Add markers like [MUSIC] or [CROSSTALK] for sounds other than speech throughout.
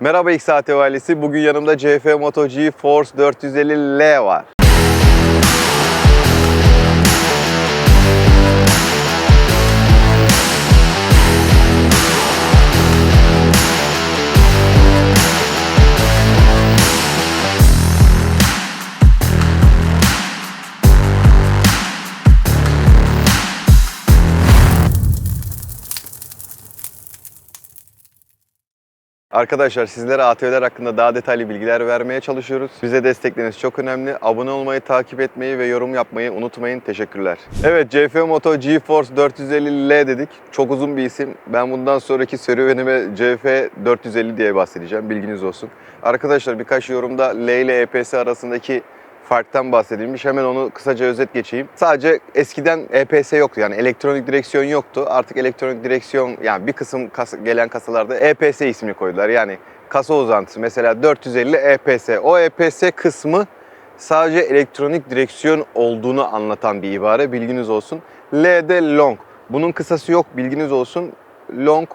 Merhaba XAT ailesi. Bugün yanımda CF Moto G Force 450L var. Arkadaşlar sizlere ATV'ler hakkında daha detaylı bilgiler vermeye çalışıyoruz. Bize destekleriniz çok önemli. Abone olmayı, takip etmeyi ve yorum yapmayı unutmayın. Teşekkürler. Evet CF Moto GeForce 450L dedik. Çok uzun bir isim. Ben bundan sonraki serüvenime CF 450 diye bahsedeceğim. Bilginiz olsun. Arkadaşlar birkaç yorumda L ile EPS arasındaki farktan bahsedilmiş. Hemen onu kısaca özet geçeyim. Sadece eskiden EPS yoktu yani elektronik direksiyon yoktu. Artık elektronik direksiyon yani bir kısım kas- gelen kasalarda EPS ismini koydular. Yani kasa uzantısı mesela 450 EPS. O EPS kısmı sadece elektronik direksiyon olduğunu anlatan bir ibare bilginiz olsun. L de long. Bunun kısası yok bilginiz olsun. Long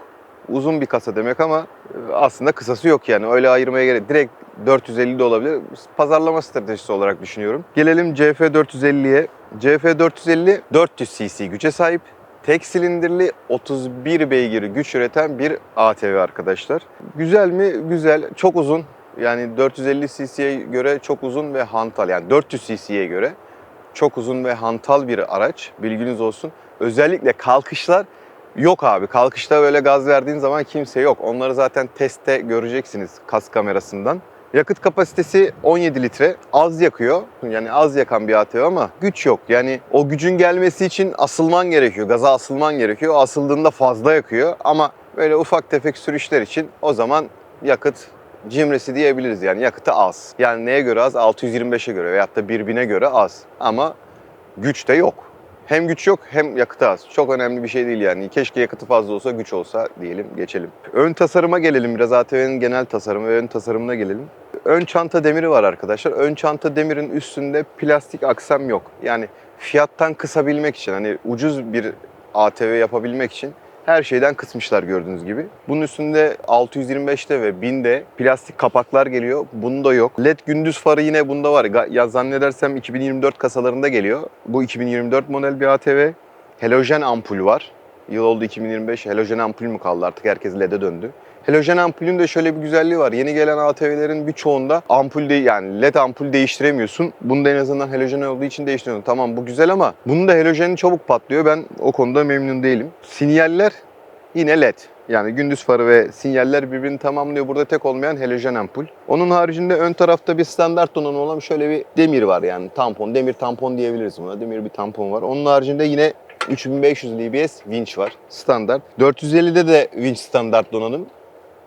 uzun bir kasa demek ama e, aslında kısası yok yani. Öyle ayırmaya gerek. Direkt 450 de olabilir. Pazarlama stratejisi olarak düşünüyorum. Gelelim CF 450'ye. CF 450 400 cc güce sahip. Tek silindirli 31 beygir güç üreten bir ATV arkadaşlar. Güzel mi? Güzel. Çok uzun. Yani 450 cc'ye göre çok uzun ve hantal. Yani 400 cc'ye göre çok uzun ve hantal bir araç. Bilginiz olsun. Özellikle kalkışlar Yok abi kalkışta böyle gaz verdiğin zaman kimse yok. Onları zaten testte göreceksiniz kas kamerasından. Yakıt kapasitesi 17 litre. Az yakıyor. Yani az yakan bir ATV ama güç yok. Yani o gücün gelmesi için asılman gerekiyor. Gaza asılman gerekiyor. Asıldığında fazla yakıyor ama böyle ufak tefek sürüşler için o zaman yakıt cimrisi diyebiliriz yani yakıtı az. Yani neye göre az? 625'e göre veyahut da 1000'e göre az. Ama güç de yok. Hem güç yok hem yakıtı az. Çok önemli bir şey değil yani. Keşke yakıtı fazla olsa güç olsa diyelim geçelim. Ön tasarıma gelelim biraz ATV'nin genel tasarımı ve ön tasarımına gelelim. Ön çanta demiri var arkadaşlar. Ön çanta demirin üstünde plastik aksam yok. Yani fiyattan kısabilmek için hani ucuz bir ATV yapabilmek için her şeyden kısmışlar gördüğünüz gibi. Bunun üstünde 625'te ve 1000'de plastik kapaklar geliyor. Bunda yok. LED gündüz farı yine bunda var. Ya zannedersem 2024 kasalarında geliyor. Bu 2024 model bir ATV. Halojen ampul var. Yıl oldu 2025. Halojen ampul mü kaldı artık herkes LED'e döndü. Halojen ampulün de şöyle bir güzelliği var. Yeni gelen ATV'lerin birçoğunda ampul de yani LED ampul değiştiremiyorsun. Bunda en azından halojen olduğu için değiştiriyorsun. Tamam bu güzel ama bunun da halojeni çabuk patlıyor. Ben o konuda memnun değilim. Sinyaller yine LED. Yani gündüz farı ve sinyaller birbirini tamamlıyor. Burada tek olmayan halojen ampul. Onun haricinde ön tarafta bir standart donanım olan şöyle bir demir var yani tampon. Demir tampon diyebiliriz buna. Demir bir tampon var. Onun haricinde yine 3500 lbs winch var. Standart. 450'de de winch standart donanım.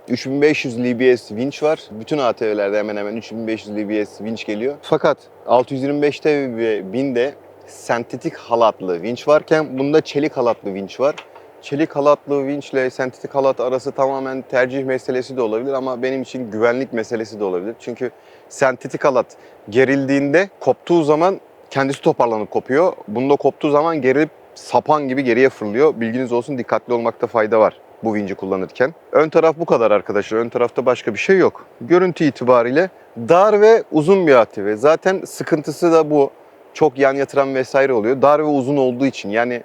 3500 lbs winch var. Bütün ATV'lerde hemen hemen 3500 lbs winch geliyor. Fakat 625'te ve 1000'de sentetik halatlı winch varken bunda çelik halatlı winch var. Çelik halatlı winch ile sentetik halat arası tamamen tercih meselesi de olabilir ama benim için güvenlik meselesi de olabilir. Çünkü sentetik halat gerildiğinde koptuğu zaman kendisi toparlanıp kopuyor. Bunda koptuğu zaman gerilip sapan gibi geriye fırlıyor. Bilginiz olsun dikkatli olmakta fayda var bu vinci kullanırken. Ön taraf bu kadar arkadaşlar. Ön tarafta başka bir şey yok. Görüntü itibariyle dar ve uzun bir ATV. Zaten sıkıntısı da bu. Çok yan yatıran vesaire oluyor. Dar ve uzun olduğu için yani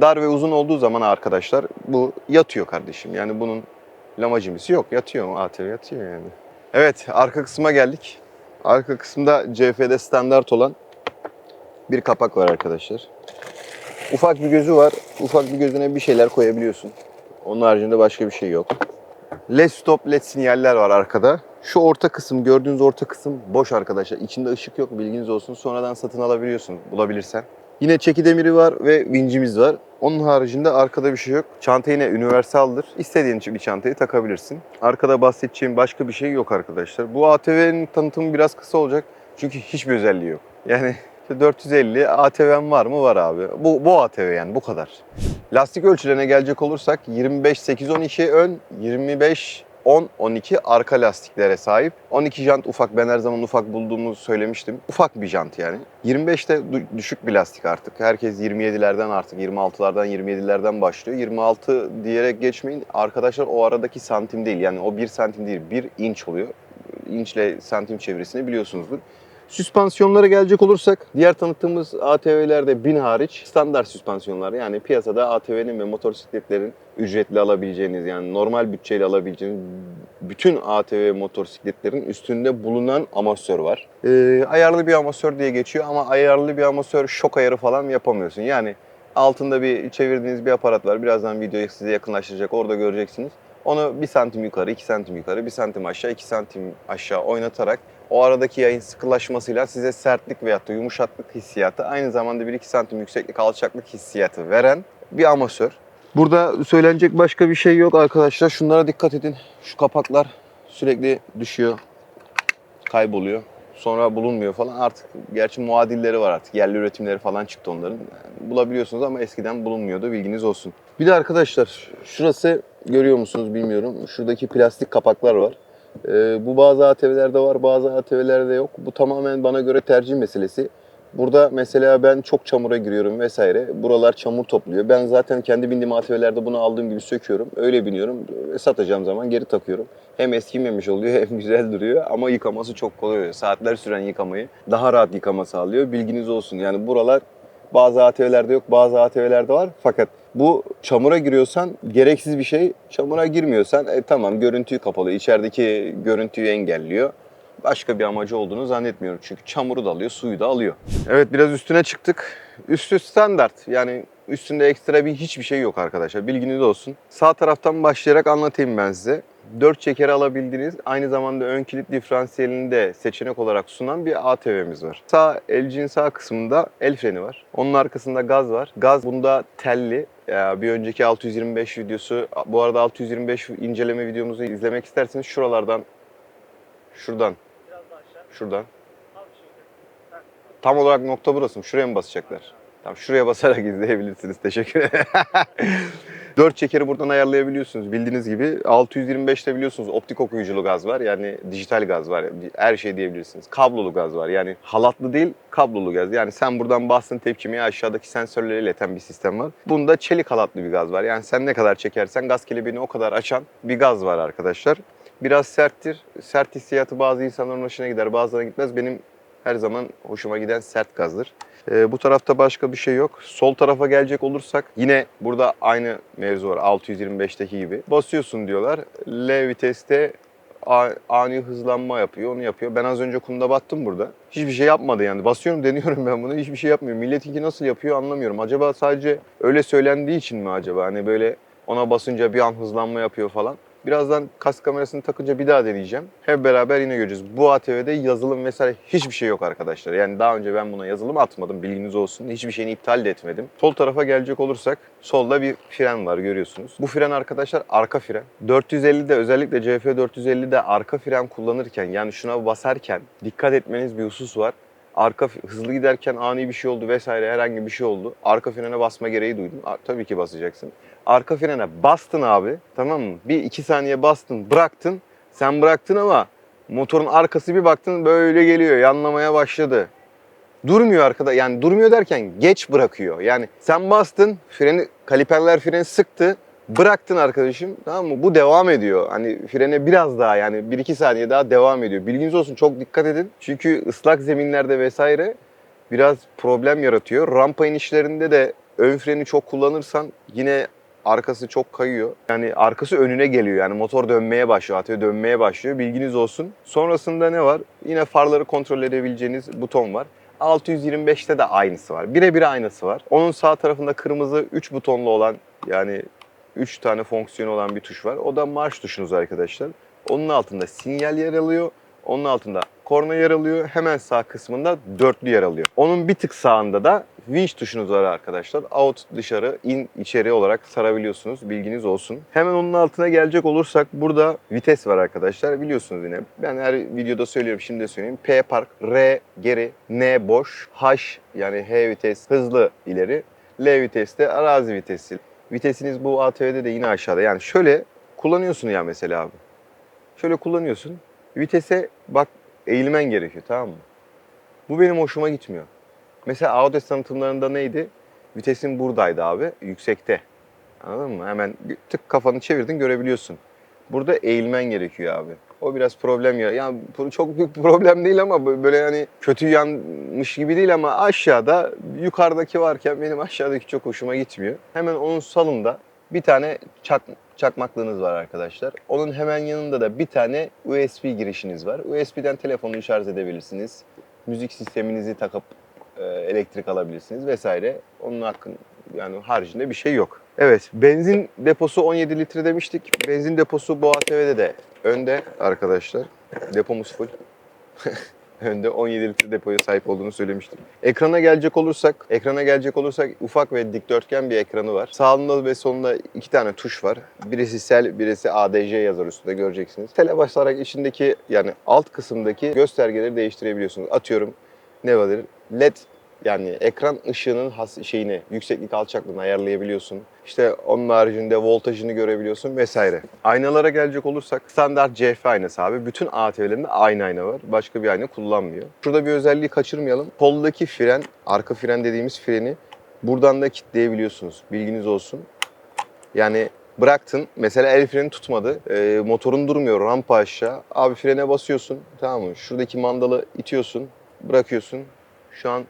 dar ve uzun olduğu zaman arkadaşlar bu yatıyor kardeşim. Yani bunun lamacimisi yok. Yatıyor ATV yatıyor yani. Evet arka kısma geldik. Arka kısımda CF'de standart olan bir kapak var arkadaşlar. Ufak bir gözü var. Ufak bir gözüne bir şeyler koyabiliyorsun. Onun haricinde başka bir şey yok. LED stop, LED sinyaller var arkada. Şu orta kısım, gördüğünüz orta kısım boş arkadaşlar. İçinde ışık yok bilginiz olsun. Sonradan satın alabiliyorsun bulabilirsen. Yine çeki demiri var ve vincimiz var. Onun haricinde arkada bir şey yok. Çanta yine universaldır. İstediğin bir çantayı takabilirsin. Arkada bahsedeceğim başka bir şey yok arkadaşlar. Bu ATV'nin tanıtımı biraz kısa olacak. Çünkü hiçbir özelliği yok. Yani işte 450 ATV'm var mı? Var abi. Bu, bu ATV yani bu kadar. Lastik ölçülerine gelecek olursak 25 8 12 ön, 25 10-12 arka lastiklere sahip. 12 jant ufak. Ben her zaman ufak bulduğumu söylemiştim. Ufak bir jant yani. 25 de du- düşük bir lastik artık. Herkes 27'lerden artık 26'lardan 27'lerden başlıyor. 26 diyerek geçmeyin. Arkadaşlar o aradaki santim değil. Yani o 1 santim değil. 1 inç oluyor. İnçle santim çevresini biliyorsunuzdur. Süspansiyonlara gelecek olursak diğer tanıttığımız ATV'lerde bin hariç standart süspansiyonlar yani piyasada ATV'nin ve motosikletlerin ücretli alabileceğiniz yani normal bütçeyle alabileceğiniz bütün ATV motosikletlerin üstünde bulunan amasör var. Ee, ayarlı bir amasör diye geçiyor ama ayarlı bir amasör şok ayarı falan yapamıyorsun. Yani altında bir çevirdiğiniz bir aparat var. Birazdan videoyu size yakınlaştıracak orada göreceksiniz. Onu bir santim yukarı, iki santim yukarı, bir santim aşağı, iki santim aşağı oynatarak o aradaki yayın sıkılaşmasıyla size sertlik veyahut da yumuşaklık hissiyatı aynı zamanda 1-2 santim yükseklik alçaklık hissiyatı veren bir amasör. Burada söylenecek başka bir şey yok arkadaşlar. Şunlara dikkat edin. Şu kapaklar sürekli düşüyor, kayboluyor. Sonra bulunmuyor falan. Artık gerçi muadilleri var artık. Yerli üretimleri falan çıktı onların. Yani bulabiliyorsunuz ama eskiden bulunmuyordu. Bilginiz olsun. Bir de arkadaşlar şurası görüyor musunuz bilmiyorum. Şuradaki plastik kapaklar var. Ee, bu bazı ATV'lerde var, bazı ATV'lerde yok. Bu tamamen bana göre tercih meselesi. Burada mesela ben çok çamura giriyorum vesaire. Buralar çamur topluyor. Ben zaten kendi bindiğim ATV'lerde bunu aldığım gibi söküyorum. Öyle biniyorum. Satacağım zaman geri takıyorum. Hem eskimemiş oluyor [LAUGHS] hem güzel duruyor ama yıkaması çok kolay oluyor. Saatler süren yıkamayı daha rahat yıkama sağlıyor. Bilginiz olsun. Yani buralar bazı ATV'lerde yok, bazı ATV'lerde var. Fakat bu çamura giriyorsan gereksiz bir şey. Çamura girmiyorsan e, tamam görüntüyü kapalı. İçerideki görüntüyü engelliyor. Başka bir amacı olduğunu zannetmiyorum. Çünkü çamuru da alıyor, suyu da alıyor. Evet biraz üstüne çıktık. Üstü standart. Yani üstünde ekstra bir hiçbir şey yok arkadaşlar. Bilginiz olsun. Sağ taraftan başlayarak anlatayım ben size. 4 çeker alabildiğiniz aynı zamanda ön kilit diferansiyelini de seçenek olarak sunan bir ATV'miz var. Sağ elcin sağ kısmında el freni var. Onun arkasında gaz var. Gaz bunda telli. Ya bir önceki 625 videosu, bu arada 625 inceleme videomuzu izlemek isterseniz şuralardan, şuradan, şuradan. Tam olarak nokta burası mı? Şuraya mı basacaklar? Tamam şuraya basarak [LAUGHS] izleyebilirsiniz. Teşekkür ederim. [LAUGHS] 4 çekeri buradan ayarlayabiliyorsunuz. Bildiğiniz gibi 625'te biliyorsunuz optik okuyuculu gaz var. Yani dijital gaz var. Her şey diyebilirsiniz. Kablolu gaz var. Yani halatlı değil kablolu gaz. Yani sen buradan bastın tepkimeyi aşağıdaki sensörleri ileten bir sistem var. Bunda çelik halatlı bir gaz var. Yani sen ne kadar çekersen gaz kelebeğini o kadar açan bir gaz var arkadaşlar. Biraz serttir. Sert hissiyatı bazı insanların hoşuna gider, bazılarına gitmez. Benim her zaman hoşuma giden sert gazdır. Ee, bu tarafta başka bir şey yok. Sol tarafa gelecek olursak yine burada aynı mevzu var 625'teki gibi. Basıyorsun diyorlar. L viteste ani hızlanma yapıyor, onu yapıyor. Ben az önce kumda battım burada. Hiçbir şey yapmadı yani. Basıyorum [LAUGHS] deniyorum ben bunu. Hiçbir şey yapmıyor. Milletinki nasıl yapıyor anlamıyorum. Acaba sadece öyle söylendiği için mi acaba? Hani böyle ona basınca bir an hızlanma yapıyor falan. Birazdan kask kamerasını takınca bir daha deneyeceğim. Hep beraber yine göreceğiz. Bu ATV'de yazılım vesaire hiçbir şey yok arkadaşlar. Yani daha önce ben buna yazılım atmadım bilginiz olsun. Hiçbir şeyini iptal de etmedim. Sol tarafa gelecek olursak solda bir fren var görüyorsunuz. Bu fren arkadaşlar arka fren. 450'de özellikle CF 450'de arka fren kullanırken yani şuna basarken dikkat etmeniz bir husus var arka hızlı giderken ani bir şey oldu vesaire herhangi bir şey oldu. Arka frene basma gereği duydun. Tabii ki basacaksın. Arka frene bastın abi tamam mı? Bir iki saniye bastın bıraktın. Sen bıraktın ama motorun arkası bir baktın böyle geliyor yanlamaya başladı. Durmuyor arkada yani durmuyor derken geç bırakıyor. Yani sen bastın freni kaliperler freni sıktı bıraktın arkadaşım tamam mı? Bu devam ediyor. Hani frene biraz daha yani 1-2 saniye daha devam ediyor. Bilginiz olsun çok dikkat edin. Çünkü ıslak zeminlerde vesaire biraz problem yaratıyor. Rampa inişlerinde de ön freni çok kullanırsan yine arkası çok kayıyor. Yani arkası önüne geliyor. Yani motor dönmeye başlıyor, ATV dönmeye başlıyor. Bilginiz olsun. Sonrasında ne var? Yine farları kontrol edebileceğiniz buton var. 625'te de aynısı var. Birebir aynısı var. Onun sağ tarafında kırmızı 3 butonlu olan yani 3 tane fonksiyonu olan bir tuş var. O da marş tuşunuz arkadaşlar. Onun altında sinyal yer alıyor. Onun altında korna yer alıyor. Hemen sağ kısmında dörtlü yer alıyor. Onun bir tık sağında da winch tuşunuz var arkadaşlar. Out dışarı, in içeri olarak sarabiliyorsunuz. Bilginiz olsun. Hemen onun altına gelecek olursak burada vites var arkadaşlar. Biliyorsunuz yine. Ben her videoda söylüyorum şimdi de söyleyeyim. P park, R geri, N boş, H yani H vites hızlı ileri, L viteste arazi vitesi. Vitesiniz bu ATV'de de yine aşağıda. Yani şöyle kullanıyorsun ya mesela abi. Şöyle kullanıyorsun. Vitese bak eğilmen gerekiyor tamam mı? Bu benim hoşuma gitmiyor. Mesela Audi tanıtımlarında neydi? Vitesin buradaydı abi, yüksekte. Anladın mı? Hemen tık kafanı çevirdin görebiliyorsun. Burada eğilmen gerekiyor abi. O biraz problem ya. Yani çok büyük problem değil ama böyle yani kötü yanmış gibi değil ama aşağıda yukarıdaki varken benim aşağıdaki çok hoşuma gitmiyor. Hemen onun salında bir tane çak, çakmaklığınız var arkadaşlar. Onun hemen yanında da bir tane USB girişiniz var. USB'den telefonu şarj edebilirsiniz. Müzik sisteminizi takıp e, elektrik alabilirsiniz vesaire. Onun hakkın yani haricinde bir şey yok. Evet, benzin deposu 17 litre demiştik. Benzin deposu bu ATV'de de önde arkadaşlar. Depomuz full. [LAUGHS] önde 17 litre depoya sahip olduğunu söylemiştim. Ekrana gelecek olursak, ekrana gelecek olursak ufak ve dikdörtgen bir ekranı var. Sağında ve solunda iki tane tuş var. Birisi sel, birisi ADJ yazar üstünde göreceksiniz. Tele basarak içindeki yani alt kısımdaki göstergeleri değiştirebiliyorsunuz. Atıyorum ne var? LED yani ekran ışığının has şeyini, yükseklik alçaklığını ayarlayabiliyorsun. İşte onun haricinde voltajını görebiliyorsun vesaire. Aynalara gelecek olursak standart CF aynası abi. Bütün ATV'lerinde aynı ayna var. Başka bir ayna kullanmıyor. Şurada bir özelliği kaçırmayalım. Koldaki fren, arka fren dediğimiz freni buradan da kilitleyebiliyorsunuz. Bilginiz olsun. Yani bıraktın mesela el freni tutmadı. Ee, motorun durmuyor rampa aşağı. Abi frene basıyorsun tamam mı? Şuradaki mandalı itiyorsun bırakıyorsun. Şu an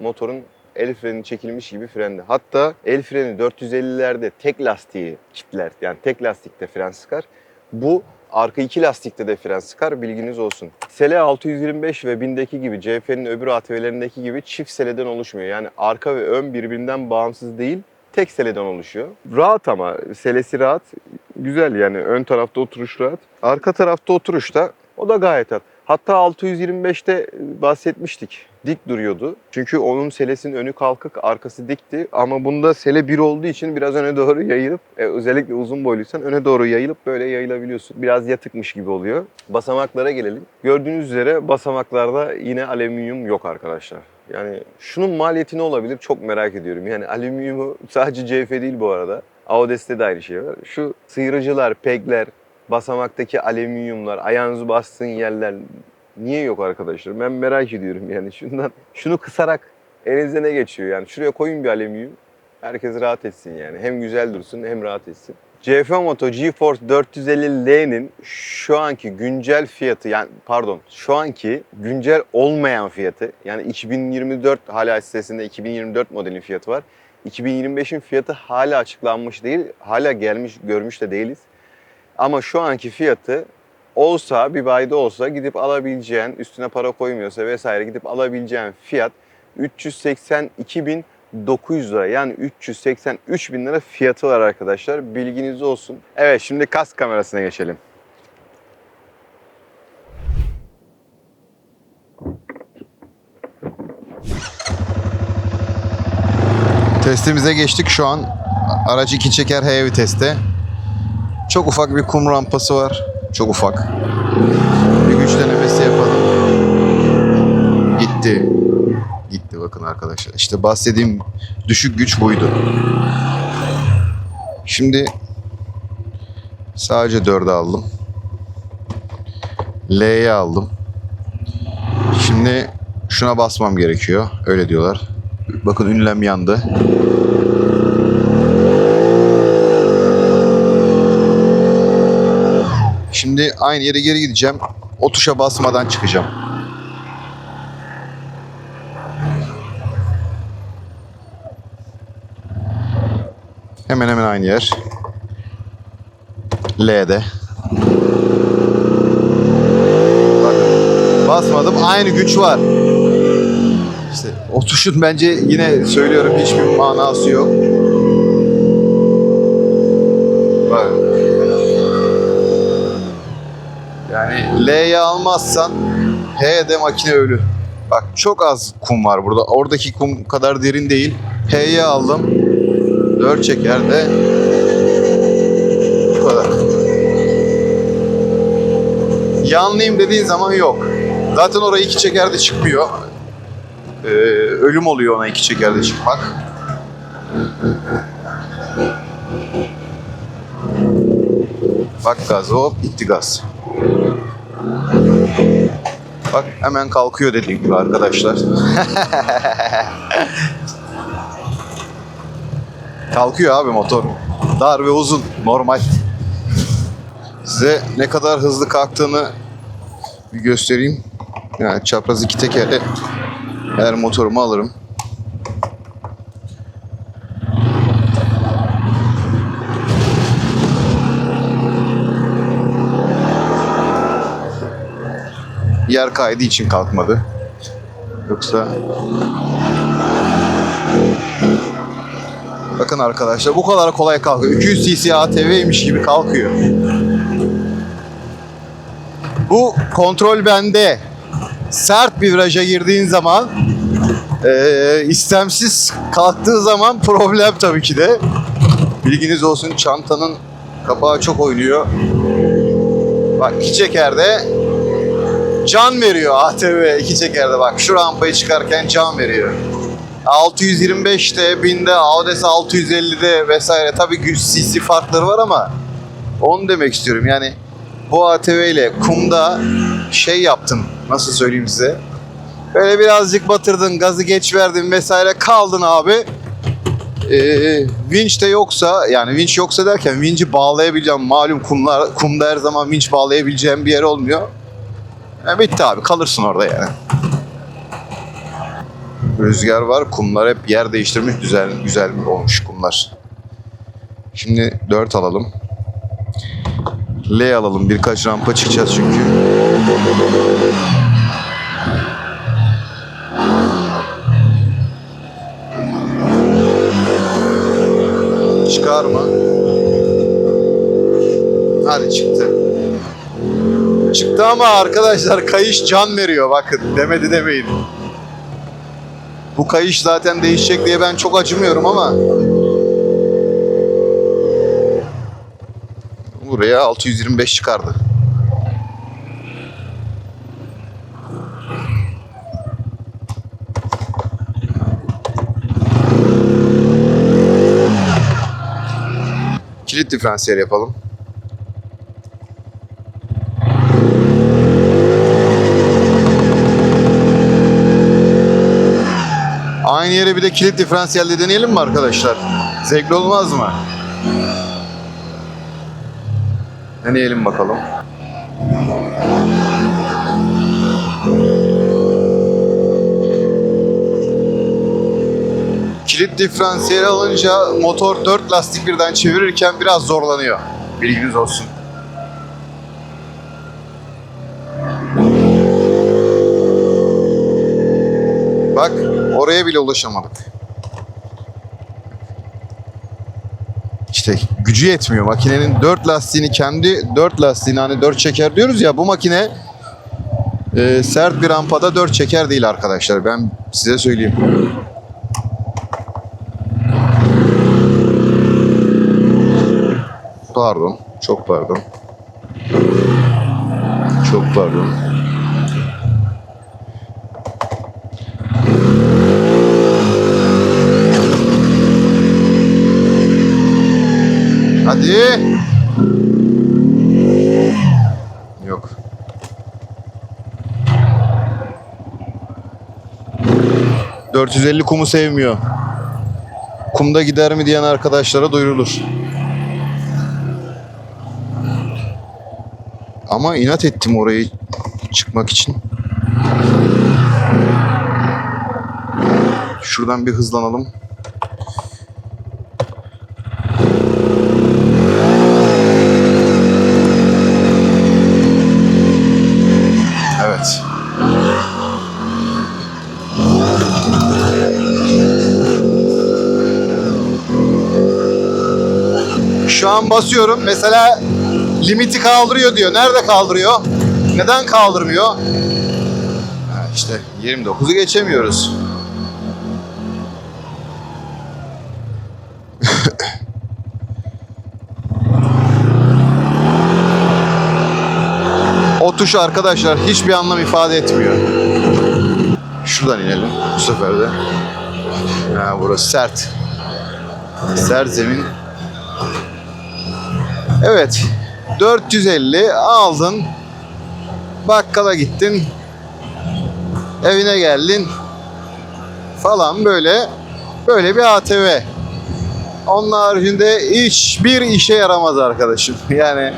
motorun el freni çekilmiş gibi frende. Hatta el freni 450'lerde tek lastiği kitler. Yani tek lastikte fren sıkar. Bu arka iki lastikte de fren sıkar bilginiz olsun. Sele 625 ve 1000'deki gibi CF'nin öbür ATV'lerindeki gibi çift seleden oluşmuyor. Yani arka ve ön birbirinden bağımsız değil tek seleden oluşuyor. Rahat ama selesi rahat. Güzel yani ön tarafta oturuş rahat. Arka tarafta oturuş da o da gayet rahat. Hatta 625'te bahsetmiştik. Dik duruyordu. Çünkü onun selesinin önü kalkık, arkası dikti. Ama bunda sele bir olduğu için biraz öne doğru yayılıp, e, özellikle uzun boyluysan öne doğru yayılıp böyle yayılabiliyorsun. Biraz yatıkmış gibi oluyor. Basamaklara gelelim. Gördüğünüz üzere basamaklarda yine alüminyum yok arkadaşlar. Yani şunun maliyeti ne olabilir çok merak ediyorum. Yani alüminyumu sadece CF değil bu arada. Audi'ste de aynı şey var. Şu sıyırıcılar, pegler, basamaktaki alüminyumlar, ayağınızı bastığın yerler niye yok arkadaşlar? Ben merak ediyorum yani şundan. Şunu kısarak elinize ne geçiyor yani? Şuraya koyun bir alüminyum. Herkes rahat etsin yani. Hem güzel dursun hem rahat etsin. CF Moto GeForce 450L'nin şu anki güncel fiyatı yani pardon şu anki güncel olmayan fiyatı yani 2024 hala sitesinde 2024 modelin fiyatı var. 2025'in fiyatı hala açıklanmış değil. Hala gelmiş görmüş de değiliz. Ama şu anki fiyatı olsa bir bayda olsa gidip alabileceğin üstüne para koymuyorsa vesaire gidip alabileceğin fiyat 382.900 lira yani 383 bin lira fiyatı var arkadaşlar bilginiz olsun. Evet şimdi kas kamerasına geçelim. Testimize geçtik şu an aracı iki çeker H viteste. Çok ufak bir kum rampası var. Çok ufak. Bir güç denemesi yapalım. Gitti. Gitti bakın arkadaşlar. İşte bahsettiğim düşük güç buydu. Şimdi sadece 4'e aldım. L'ye aldım. Şimdi şuna basmam gerekiyor. Öyle diyorlar. Bakın ünlem yandı. Şimdi aynı yere geri gideceğim. O tuşa basmadan çıkacağım. Hemen hemen aynı yer. L'de. Bakın. Basmadım. Aynı güç var. İşte o tuşun bence yine söylüyorum hiçbir manası yok. Bakın. Yani L'ye almazsan H'de makine ölü. Bak çok az kum var burada. Oradaki kum kadar derin değil. H'ye aldım. 4 çekerde bu kadar. Yanlıyım dediğin zaman yok. Zaten oraya iki çekerde çıkmıyor. Ee, ölüm oluyor ona iki çekerde çıkmak. Bak gaz hop gitti gaz. Bak hemen kalkıyor dediğim gibi arkadaşlar. kalkıyor abi motor. Dar ve uzun. Normal. Size ne kadar hızlı kalktığını bir göstereyim. Yani çapraz iki tekerle her motorumu alırım. Yer kaydı için kalkmadı. Yoksa Bakın arkadaşlar bu kadar kolay kalkıyor. 200 cc ATV'ymiş gibi kalkıyor. Bu kontrol bende. Sert bir viraja girdiğin zaman eee, istemsiz kalktığı zaman problem tabii ki de. Bilginiz olsun çantanın kapağı çok oynuyor. Bak iki çekerde can veriyor ATV iki çekerde bak şu rampayı çıkarken can veriyor. 625'te, 1000'de, Audis 650'de vesaire tabii cc farkları var ama onu demek istiyorum. Yani bu ATV ile kumda şey yaptın nasıl söyleyeyim size. Böyle birazcık batırdın, gazı geç verdin vesaire kaldın abi. Ee, vinç de yoksa yani vinç yoksa derken vinci bağlayabileceğim malum kumlar, kumda her zaman vinç bağlayabileceğim bir yer olmuyor. E, bitti abi kalırsın orada yani. Rüzgar var. Kumlar hep yer değiştirmiş. Güzel güzel olmuş kumlar. Şimdi 4 alalım. L alalım. Birkaç rampa çıkacağız çünkü. Çıkar mı? Hadi çıktı. Çıktı ama arkadaşlar kayış can veriyor bakın demedi demeyin. Bu kayış zaten değişecek diye ben çok acımıyorum ama buraya 625 çıkardı. Kilit diferansiyel yapalım. Yere bir de kilit diferansiyelde deneyelim mi arkadaşlar? Zevkli olmaz mı? Deneyelim bakalım. Kilit diferansiyeli alınca motor 4 lastik birden çevirirken biraz zorlanıyor. Bilginiz olsun. Bak oraya bile ulaşamadık. İşte gücü yetmiyor. Makinenin dört lastiğini kendi dört lastiğini hani dört çeker diyoruz ya bu makine e, sert bir rampada dört çeker değil arkadaşlar. Ben size söyleyeyim. Pardon. Çok pardon. Çok pardon. Hadi. Yok. ...450 kumu sevmiyor. Kumda gider mi diyen arkadaşlara duyurulur. Ama inat ettim orayı çıkmak için. Şuradan bir hızlanalım. Evet. Şu an basıyorum. Mesela limiti kaldırıyor diyor. Nerede kaldırıyor? Neden kaldırmıyor? Ha işte 29'u geçemiyoruz. [LAUGHS] o tuş arkadaşlar hiçbir anlam ifade etmiyor. Şuradan inelim bu sefer de. Ha, burası sert. Sert zemin. Evet. 450 aldın. Bakkala gittin. evine geldin falan böyle böyle bir ATV. Onun haricinde hiçbir işe yaramaz arkadaşım. [LAUGHS] Yani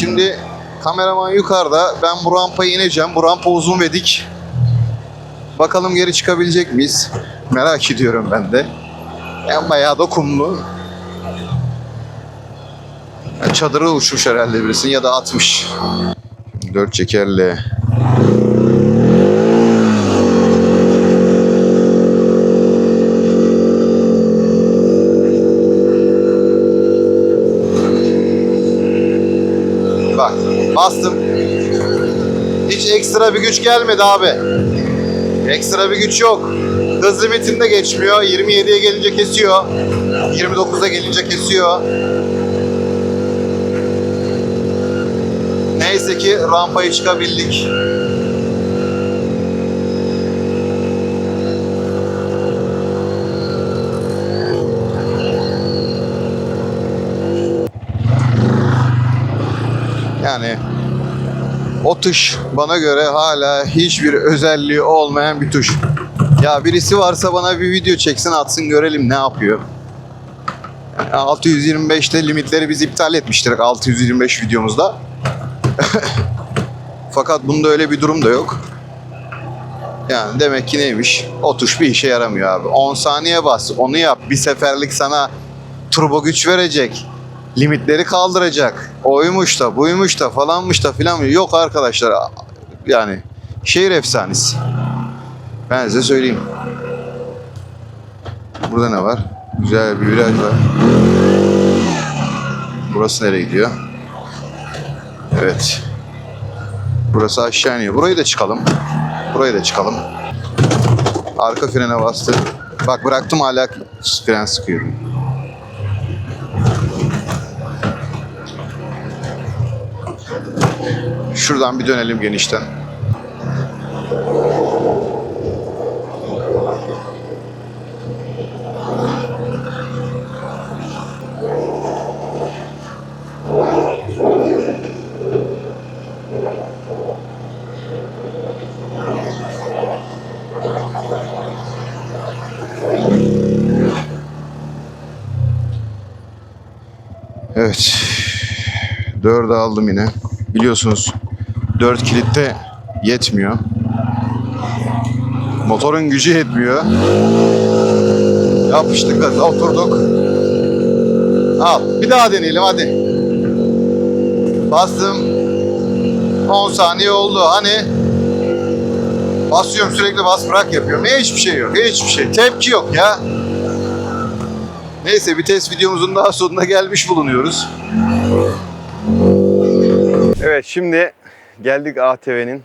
şimdi kameraman yukarıda ben bu rampaya ineceğim. Bu rampa uzun ve dik. Bakalım geri çıkabilecek miyiz? Merak [LAUGHS] ediyorum ben de. Yani bayağı da. Yani çadırı uçmuş herhalde birisinin ya da atmış. Dört çekerle. Bak bastım. Hiç ekstra bir güç gelmedi abi. Ekstra bir güç yok. Hız limitinde geçmiyor. 27'ye gelince kesiyor. 29'a gelince kesiyor. Neyse ki çıkabildik. Yani o tuş bana göre hala hiçbir özelliği olmayan bir tuş. Ya birisi varsa bana bir video çeksin atsın görelim ne yapıyor. Yani 625'te limitleri biz iptal etmiştik 625 videomuzda. [LAUGHS] Fakat bunda öyle bir durum da yok. Yani demek ki neymiş? O tuş bir işe yaramıyor abi. 10 saniye bas, onu yap. Bir seferlik sana turbo güç verecek. Limitleri kaldıracak. Oymuş da, buymuş da, falanmış da filan. Yok arkadaşlar. Yani şehir efsanesi. Ben size söyleyeyim. Burada ne var? Güzel bir viraj var. Burası nereye gidiyor? Evet. Burası aşağı iniyor. Burayı da çıkalım. Burayı da çıkalım. Arka frene bastı. Bak bıraktım hala fren sıkıyorum. Şuradan bir dönelim genişten. Evet. Dördü aldım yine. Biliyorsunuz 4 kilitte yetmiyor. Motorun gücü yetmiyor. Yapıştık gaza oturduk. Al bir daha deneyelim hadi. Bastım. 10 saniye oldu. Hani basıyorum sürekli bas bırak yapıyorum. Hiçbir şey yok. Hiçbir şey. Tepki yok ya. Neyse vites videomuzun daha sonuna gelmiş bulunuyoruz. Evet şimdi geldik ATV'nin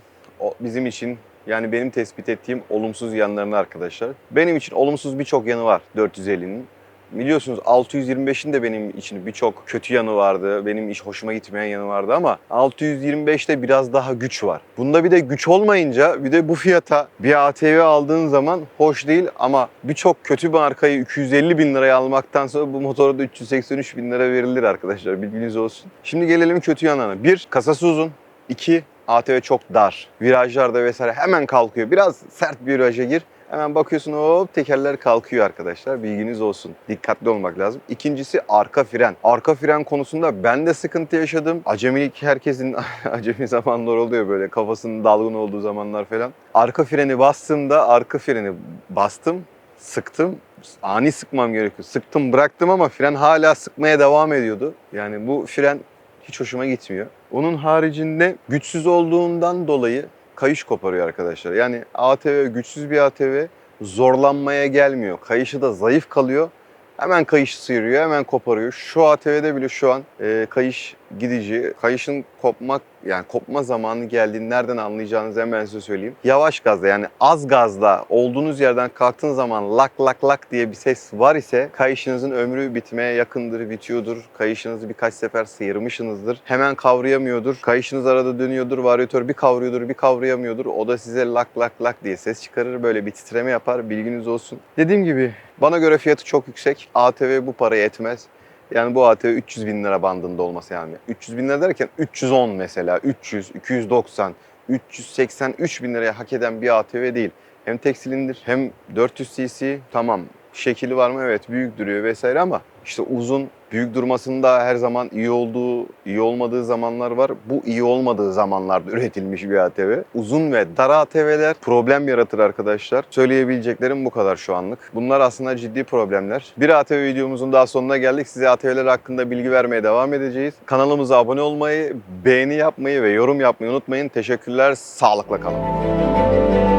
bizim için yani benim tespit ettiğim olumsuz yanlarına arkadaşlar. Benim için olumsuz birçok yanı var 450'nin. Biliyorsunuz 625'in de benim için birçok kötü yanı vardı. Benim hiç hoşuma gitmeyen yanı vardı ama 625'te biraz daha güç var. Bunda bir de güç olmayınca bir de bu fiyata bir ATV aldığın zaman hoş değil ama birçok kötü markayı 250 bin liraya almaktan sonra bu motora da 383 bin lira verilir arkadaşlar bilginiz olsun. Şimdi gelelim kötü yanlarına. Bir, kasası uzun. İki, ATV çok dar. Virajlarda vesaire hemen kalkıyor. Biraz sert bir viraja gir. Hemen bakıyorsun hop tekerler kalkıyor arkadaşlar. Bilginiz olsun. Dikkatli olmak lazım. İkincisi arka fren. Arka fren konusunda ben de sıkıntı yaşadım. Acemilik herkesin [LAUGHS] acemi zamanlar oluyor böyle kafasının dalgın olduğu zamanlar falan. Arka freni bastığımda arka freni bastım, sıktım. Ani sıkmam gerekiyor. Sıktım bıraktım ama fren hala sıkmaya devam ediyordu. Yani bu fren hiç hoşuma gitmiyor. Onun haricinde güçsüz olduğundan dolayı kayış koparıyor arkadaşlar. Yani ATV güçsüz bir ATV zorlanmaya gelmiyor. Kayışı da zayıf kalıyor. Hemen kayış sıyırıyor, hemen koparıyor. Şu ATV'de bile şu an e, kayış gidici. Kayışın kopmak yani kopma zamanı geldiğini nereden anlayacağınızı hemen size söyleyeyim. Yavaş gazda yani az gazda olduğunuz yerden kalktığın zaman lak lak lak diye bir ses var ise kayışınızın ömrü bitmeye yakındır, bitiyordur. Kayışınızı birkaç sefer sıyırmışsınızdır. Hemen kavrayamıyordur. Kayışınız arada dönüyordur, varyatör bir kavruyordur, bir kavrayamıyordur. O da size lak lak lak diye ses çıkarır. Böyle bir titreme yapar. Bilginiz olsun. Dediğim gibi bana göre fiyatı çok yüksek. ATV bu paraya etmez. Yani bu ATV 300 bin lira bandında olması yani. 300 bin lira derken 310 mesela, 300, 290, 383 bin liraya hak eden bir ATV değil. Hem tek silindir hem 400 cc tamam şekili var mı? Evet büyük duruyor vesaire ama işte uzun büyük durmasında her zaman iyi olduğu, iyi olmadığı zamanlar var. Bu iyi olmadığı zamanlarda üretilmiş bir ATV. Uzun ve dar ATV'ler problem yaratır arkadaşlar. Söyleyebileceklerim bu kadar şu anlık. Bunlar aslında ciddi problemler. Bir ATV videomuzun daha sonuna geldik. Size ATV'ler hakkında bilgi vermeye devam edeceğiz. Kanalımıza abone olmayı, beğeni yapmayı ve yorum yapmayı unutmayın. Teşekkürler. Sağlıkla kalın.